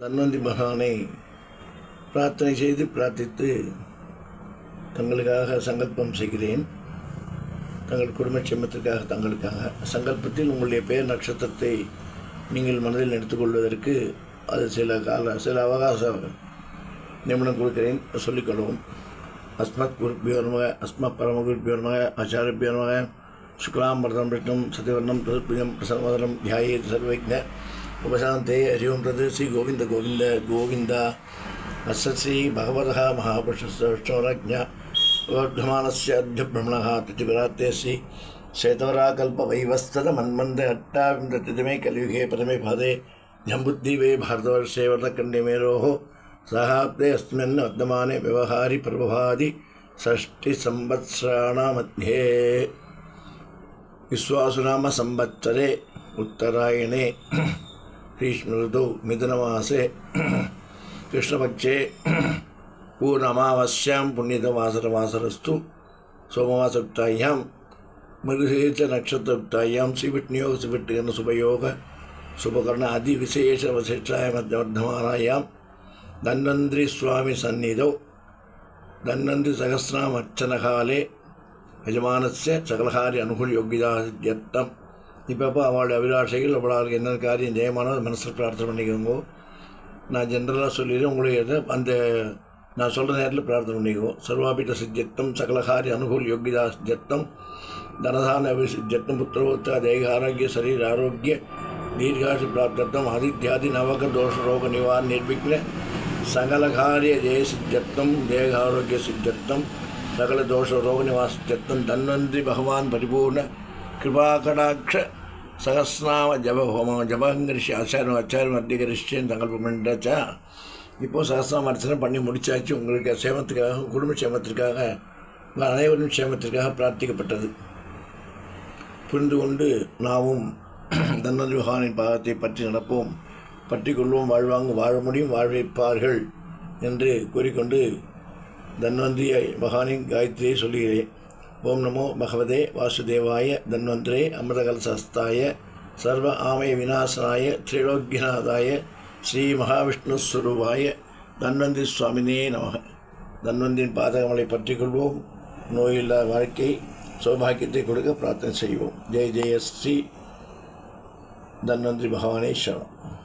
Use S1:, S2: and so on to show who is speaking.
S1: தன்வந்தி மகானை பிரார்த்தனை செய்து பிரார்த்தித்து தங்களுக்காக சங்கல்பம் செய்கிறேன். தங்கள் குடும்ப செம்மத்திற்காக தங்களுக்காக. சங்கல்பத்தில் உங்களுடைய பெயர் நட்சத்திரத்தை நீங்கள் மனதில் எடுத்துக்கொள்வதற்கு அது சில கால சில அவகாச நிமிடம் கொடுக்கிறேன். சொல்லிக்கொள்ளவும் அஸ்மத் குருப்பியோர்மக அஸ்மத் பரமகுருப்பியோர்மக ஆச்சாரப்பியோர்மக சுக்லாம் பரதம் விஷ்ணும் சத்யவர்ணம் திருப்பியம் பிரசன்னவதனம் தியாயே சர்வஜ உபசாந்தே ஹரிஓம் பிரது ஸ்ரீ கோவிந்த கோவிந்த கோவிந்தா அஸ்ஸ ஸ்ரீ பகவதः महापुरुषस्य विष्णोरज्ञ वर्धमानस्य अध्यभ्रमणः तिथिविरात्ते श्री श्वेतवराकल्पवैवस्तदमन्मन्दे अट्टाविंशतितमे कलियुगे प्रथमे पादे जम्बुद्दीपे भारतवर्षे वर्धकण्डे मेरोः साहाब्दे अस्मिन् वर्धमाने व्यवहारि प्रभवादि षष्टिसंवत्सराणामध्ये विश्वासुनाम संवत्सरे उत्तरायणे ग्रीष्मऋतौ मिथुनमासे कृष्णपक्षे पूर्णमावस्यां पुण्यतवासरवासरस्तु सोमवासयुक्तायां मृगेचनक्षत्रयुक्तायां सिविट्नियोग सिविट्गणसुपयोग सुपकर्ण अधिविशेषवशिष्टाय मध्यवर्धमानायां धन्वन्त्रिस्वामिसन्निधौ धन्वन्त्रिसहस्रामर्चनकाले यजमानस्य सकलहारि अनुकूलयोग्यता யோகிதா சித்தியர்த்தம் இப்பப்போ அவளுடைய அபிலாஷைகள் அவளுக்கு என்ன காரியம் ஜெயமானோ மனசில் பிரார்த்தனை பண்ணிக்கோங்க. நான் ஜென்ரலாக சொல்லிடுறேன் உங்களுக்கு அந்த நான் சொல்கிற நேரத்தில் பிரார்த்தனை பண்ணிக்குவோம் சர்வாபிட்ட சித்தியர்த்தம் சகலகாரி அனுகூல் யோகிதா சித்தியர்த்தம் தனதான சித்தியர்த்தம் புத்திரவோத்த தேக ஆரோக்கிய சரீர ஆரோக்கிய தீர்காசி பிராப்தம் ஆதித்யாதி நவக தோஷ ரோக நிவாரண நிர்விக்ன சகலகாரிய ஜெய சித்தியர்த்தம் தேக ஆரோக்கிய சித்தியர்த்தம் சகல தோஷ ரோக நிவாசித்தம் தன்வந்தி பகவான் பரிபூர்ண கிருபாகடாட்ச சகசிரநாம ஜப ஹோமம் ஜபங்கரிஷி ஆச்சாரம் ஆச்சாரம் அர்த்திகரிஷன் சங்கல்பம் பண்ணிட்டாச்சா இப்போது சகசிரநாம அர்ச்சனை பண்ணி முடிச்சாச்சு உங்களுக்கு சேமத்துக்காக குடும்ப சேமத்திற்காக அனைவரும் சேமத்திற்காக பிரார்த்திக்கப்பட்டது புரிந்து கொண்டு நாமும் தன்னதி பகவானின் பாகத்தை பற்றி நடப்போம் பற்றி கொள்வோம் வாழ்வாங்க வாழ முடியும் வாழ்வைப்பார்கள் என்று கூறிக்கொண்டு தன்வந்தியை மகானின் காயத்ரியை சொல்லுகிறேன் ஓம் நமோ பகவதே வாசுதேவாய தன்வந்திரே அமிர்தகலசஸ்தாய சர்வ ஆமய விநாசனாய திரிலோக்யநாதாய ஸ்ரீ மகாவிஷ்ணு மகாவிஷ்ணுஸ்வரூபாய தன்வந்தி சுவாமினே நமக. தன்வந்திரின் பாதகங்களை பற்றி கொள்வோம் நோயில்லா வாழ்க்கை சௌபாகியத்தை கொடுக்க பிரார்த்தனை செய்வோம். ஜெய் ஜெய ஸ்ரீ தன்வந்திரி பகவானே சரணம்.